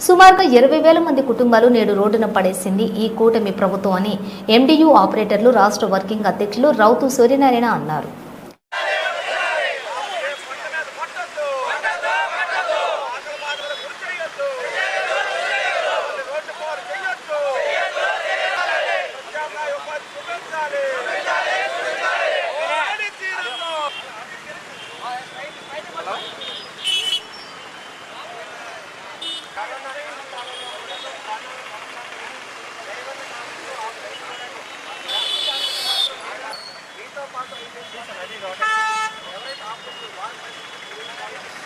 సుమారుగా ఇరవై వేల మంది కుటుంబాలు నేడు రోడ్డున పడేసింది ఈ కూటమి ప్రభుత్వం అని ఎండియు ఆపరేటర్లు రాష్ట్ర వర్కింగ్ అధ్యక్షులు రౌతు సూర్యనారాయణ అన్నారు. మీతో పాటు అయితే ఎవరైతే ఆఫీసులు వాళ్ళు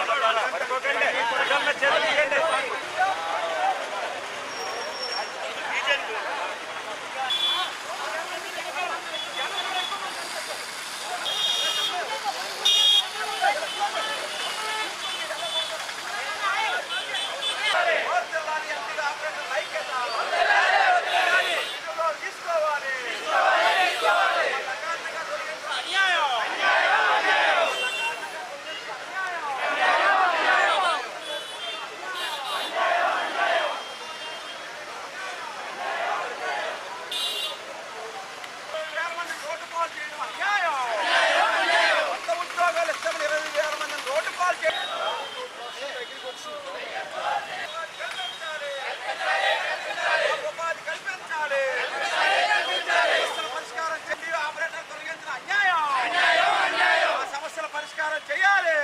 సమస్యల పరిష్కారం చేయాలి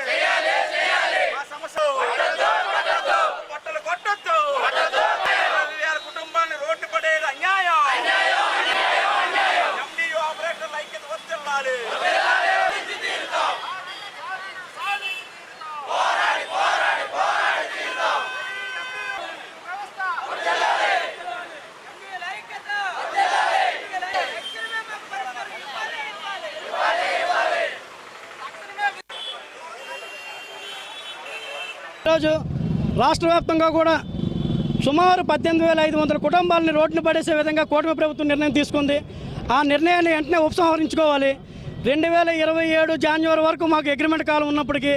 ఆ సమస్య బట్టలు కొట్టొద్దు ఇరవై వేల కుటుంబాన్ని రోడ్డు పడేది అన్యాయం ఎండియు ఆపరేటర్ల ఐక్యత వర్తిల్లాలి ఈరోజు రాష్ట్ర వ్యాప్తంగా కూడా సుమారు పద్దెనిమిది వేల ఐదు వందల కుటుంబాలని రోడ్లు పడేసే విధంగా కూటమి ప్రభుత్వం నిర్ణయం తీసుకుంది. ఆ నిర్ణయాన్ని వెంటనే ఉపసంహరించుకోవాలి. రెండు వేల ఇరవై ఏడు జాన్యువరి వరకు మాకు అగ్రిమెంట్ కాలం ఉన్నప్పటికీ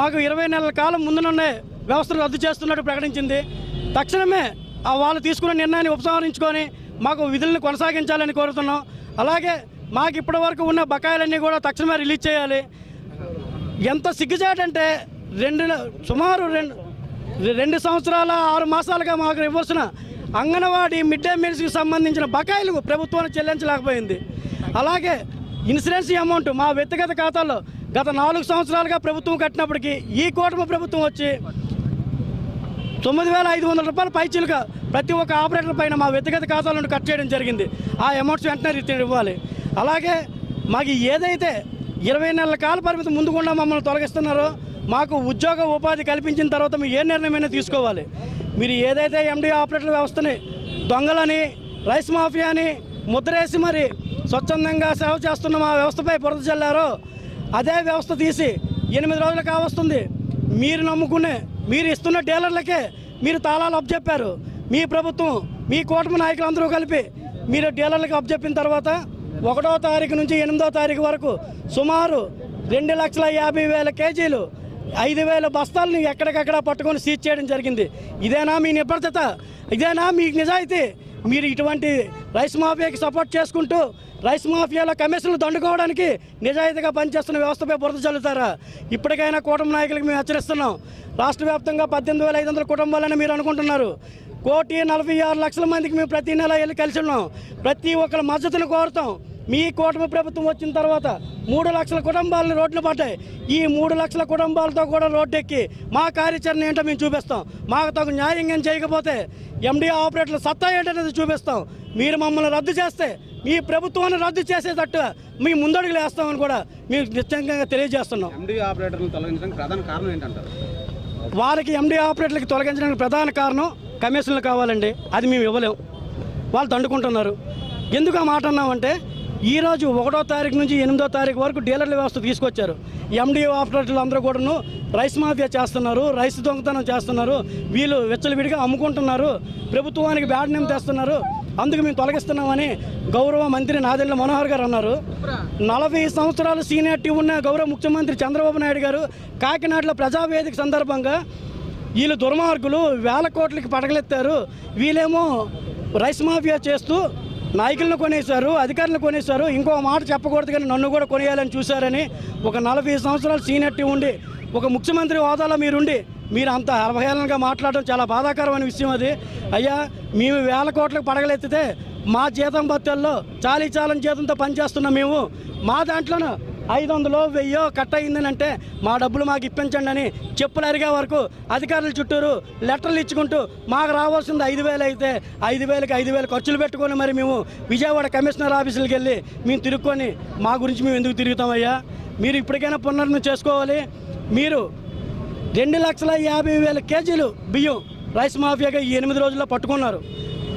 మాకు ఇరవై నెలల కాలం ముందునున్నే వ్యవస్థను రద్దు చేస్తున్నట్టు ప్రకటించింది. తక్షణమే వాళ్ళు తీసుకున్న నిర్ణయాన్ని ఉపసంహరించుకొని మాకు విధులను కొనసాగించాలని కోరుతున్నాం. అలాగే మాకు ఇప్పటి వరకు ఉన్న బకాయిలన్నీ కూడా తక్షణమే రిలీజ్ చేయాలి. ఎంత సిగ్గుచేటంటే రెండు సుమారు రెండు రెండు సంవత్సరాల ఆరు మాసాలుగా మాకు ఇవ్వాల్సిన అంగన్వాడీ మిడ్ డే మీల్స్కి సంబంధించిన బకాయిలు ప్రభుత్వం చెల్లించలేకపోయింది. అలాగే ఇన్సూరెన్స్ అమౌంట్ మా వ్యక్తిగత ఖాతాల్లో గత నాలుగు సంవత్సరాలుగా ప్రభుత్వం కట్టినప్పటికీ ఈ కూటమి ప్రభుత్వం వచ్చి తొమ్మిది వేల ఐదు వందల రూపాయల పైచీలుగా ప్రతి ఒక్క ఆపరేటర్ పైన మా వ్యక్తిగత ఖాతాల నుండి కట్ చేయడం జరిగింది. ఆ అమౌంట్స్ వెంటనే రిటర్న్ ఇవ్వాలి. అలాగే మాకు ఏదైతే ఇరవై నెలల కాల పరిమితి ముందుకుండా మమ్మల్ని తొలగిస్తున్నారో మాకు ఉద్యోగ ఉపాధి కల్పించిన తర్వాత మేము ఏ నిర్ణయమైనా తీసుకోవాలి. మీరు ఏదైతే ఎండి ఆపరేటర్ వ్యవస్థని దొంగలని రైస్ మాఫియాని ముద్రేసి మరి స్వచ్ఛందంగా సేవ చేస్తున్న మా వ్యవస్థపై బురద చల్లారో అదే వ్యవస్థ తీసి ఎనిమిది రోజులు కావస్తుంది. మీరు నమ్ముకునే మీరు ఇస్తున్న డీలర్లకే మీరు తాళాలు అప్పచెప్పారు. మీ ప్రభుత్వం మీ కూటమి నాయకులందరూ కలిపి మీరు డీలర్లకు అప్పచెప్పిన తర్వాత ఒకటో తారీఖు నుంచి ఎనిమిదో తారీఖు వరకు సుమారు రెండు లక్షల యాభై వేల కేజీలు ఐదు వేల బస్తాలని ఎక్కడికక్కడ పట్టుకొని సీజ్ చేయడం జరిగింది. ఇదేనా మీ నిబద్ధత? ఇదేనా మీ నిజాయితీ? మీరు ఇటువంటి రైస్ మాఫియాకి సపోర్ట్ చేసుకుంటూ రైస్ మాఫియాలో కమిషన్లు దండుకోవడానికి నిజాయితీగా పనిచేస్తున్న వ్యవస్థపై బురద చల్లుతారా? ఇప్పటికైనా కూటమి నాయకులకు మేము హెచ్చరిస్తున్నాం. రాష్ట్ర వ్యాప్తంగా పద్దెనిమిది వేల ఐదు వందల కుటుంబాలని మీరు అనుకుంటున్నారు. కోటి నలభై ఆరు లక్షల మందికి మేము ప్రతి నెల వెళ్ళి కలిసి ఉన్నాం. ప్రతి ఒక్కరి మద్దతును కోరుతాం. మీ కూటమి ప్రభుత్వం వచ్చిన తర్వాత మూడు లక్షల కుటుంబాలను రోడ్లు పడ్డాయి ఈ మూడు లక్షల కుటుంబాలతో కూడా రోడ్డు ఎక్కి మా కార్యాచరణ ఏంటో మేము చూపిస్తాం. మాకు తగు న్యాయంగా చేయకపోతే ఎండి ఆపరేటర్ల సత్తా ఏంటనేది చూపిస్తాం. మీరు మమ్మల్ని రద్దు చేస్తే మీ ప్రభుత్వాన్ని రద్దు చేసేటట్టు మీ ముందడుగులు వేస్తామని కూడా మీకు నిశ్చయంగా తెలియజేస్తున్నాం. ఎండి ఆపరేటర్లను తొలగించడానికి ప్రధాన కారణం ఏంటంటారు? వారికి ఎండి ఆపరేటర్లకు తొలగించడానికి ప్రధాన కారణం కమిషన్లు కావాలండి. అది మేము ఇవ్వలేం. వాళ్ళు దండుకుంటున్నారు. ఎందుకు ఆ మాట అన్నామంటే ఈరోజు ఒకటో తారీఖు నుంచి ఎనిమిదో తారీఖు వరకు డీలర్ల వ్యవస్థ తీసుకొచ్చారు. ఎండిఓ ఆపరేటర్లు అందరూ కూడాను రైస్ మాఫియా చేస్తున్నారు రైస్ దొంగతనం చేస్తున్నారు వీళ్ళు విచ్చలవిడిగా అమ్ముకుంటున్నారు ప్రభుత్వానికి బ్యాడ్ నేమ్ తెస్తున్నారు అందుకు మేము తొలగిస్తున్నామని గౌరవ మంత్రి నాదెండ్ల మనోహర్ గారు అన్నారు. నలభై సంవత్సరాలు సీనియారిటీ ఉన్న గౌరవ ముఖ్యమంత్రి చంద్రబాబు నాయుడు గారు కాకినాడలో ప్రజావేదిక సందర్భంగా వీళ్ళు దుర్మార్గులు వేల కోట్లకి పడగలెత్తారు. వీళ్ళేమో రైస్ మాఫియా చేస్తూ నాయకులను కొనేశారు అధికారులను కొనేశారు. ఇంకో మాట చెప్పకూడదు కానీ నన్ను కూడా కొనేయాలని చూశారని ఒక నలభై సంవత్సరాలు సీనియర్టీ ఉండి ఒక ముఖ్యమంత్రి హోదాలో మీరుండి మీరు అంత అవహేళనగా మాట్లాడడం చాలా బాధాకరమైన విషయం అది. అయ్యా మేము వేల కోట్లకు పడగలెత్తితే మా జీతం బత్తెల్లో చాలీ చాలని జీతంతో పనిచేస్తున్నాం మేము. మా దాంట్లోనూ ఐదు వందలు వెయ్యో కట్ అయిందని అంటే మా డబ్బులు మాకు ఇప్పించండి అని చెప్పులు అరిగే వరకు అధికారుల చుట్టూరు లెటర్లు ఇచ్చుకుంటూ మాకు రావాల్సింది ఐదు వేలు అయితే ఐదు వేలకి ఐదు వేలు ఖర్చులు పెట్టుకొని మరి మేము విజయవాడ కమిషనర్ ఆఫీసులకు వెళ్ళి మేము తిరుక్కొని మా గురించి మేము ఎందుకు తిరుగుతామయ్యా? మీరు ఇప్పటికైనా పునర్ను చేసుకోవాలి. మీరు రెండు లక్షల యాభై వేల కేజీలు బియ్యం రైస్ మాఫియాగా ఈ ఎనిమిది రోజుల్లో పట్టుకున్నారు.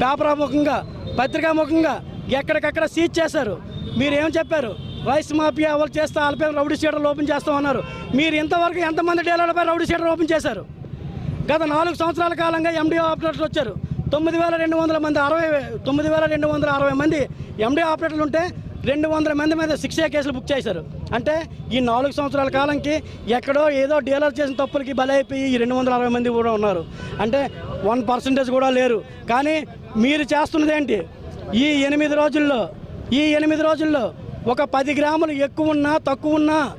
పేపర్ ముఖంగా పత్రికా ముఖంగా ఎక్కడికక్కడ సీజ్ చేశారు. మీరు ఏం చెప్పారు? రైస్ మాఫియా వాళ్ళు చేస్తే వాళ్ళపై రౌడీ షీటర్లు ఓపెన్ చేస్తామన్నారు మీరు ఇంతవరకు ఎంతమంది డీలర్లపై రౌడీ షీటర్ ఓపెన్ చేశారు? గత నాలుగు సంవత్సరాల కాలంగా ఎండిఓ ఆపరేటర్లు వచ్చారు. తొమ్మిది వేల రెండు వందల మంది అరవై తొమ్మిది వేల రెండు వందల అరవై మంది ఎండిఓ ఆపరేటర్లు ఉంటే రెండు వందల మంది మీద శిక్ష కేసులు బుక్ చేశారు. అంటే ఈ నాలుగు సంవత్సరాల కాలంకి ఎక్కడో ఏదో డీలర్ చేసిన తప్పులకి బలైపోయి ఈ రెండు వందల అరవై మంది కూడా ఉన్నారు. అంటే వన్ పర్సెంటేజ్ కూడా లేరు. కానీ మీరు చేస్తున్నదేంటి ఈ ఎనిమిది రోజుల్లో ఈ ఎనిమిది రోజుల్లో ఒక పది గ్రాములు ఎక్కువ ఉన్నా తక్కువ ఉన్నా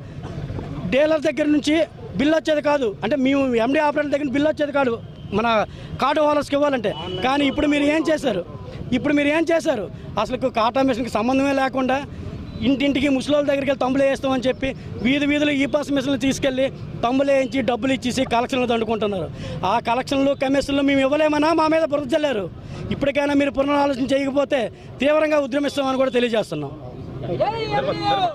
డీలర్ దగ్గర నుంచి బిల్ వచ్చేది కాదు. అంటే మేము ఎండీ ఆపరేటర్ దగ్గర బిల్ వచ్చేది కాదు. మన కార్డు హోల్డర్స్కి ఇవ్వాలంటే. కానీ ఇప్పుడు మీరు ఏం చేశారు? ఇప్పుడు మీరు ఏం చేశారు? అసలు కాటా మిషన్కి సంబంధమే లేకుండా ఇంటింటికి ముసలోళ్ళ దగ్గరికి వెళ్ళి తంబులు వేస్తామని చెప్పి వీధి వీధులు ఈ పాస్ మిషన్లు తీసుకెళ్ళి తంబులు వేయించి డబ్బులు ఇచ్చేసి కలెక్షన్లు దండుకుంటున్నారు. ఆ కలెక్షన్లు కమిషన్లు మేము ఇవ్వలేమన్నా మా మీద బురద చల్లారు. ఇప్పటికైనా మీరు పునరాలోచన చేయకపోతే తీవ్రంగా ఉద్యమిస్తామని కూడా తెలియజేస్తున్నాం. Yayın yapıyor.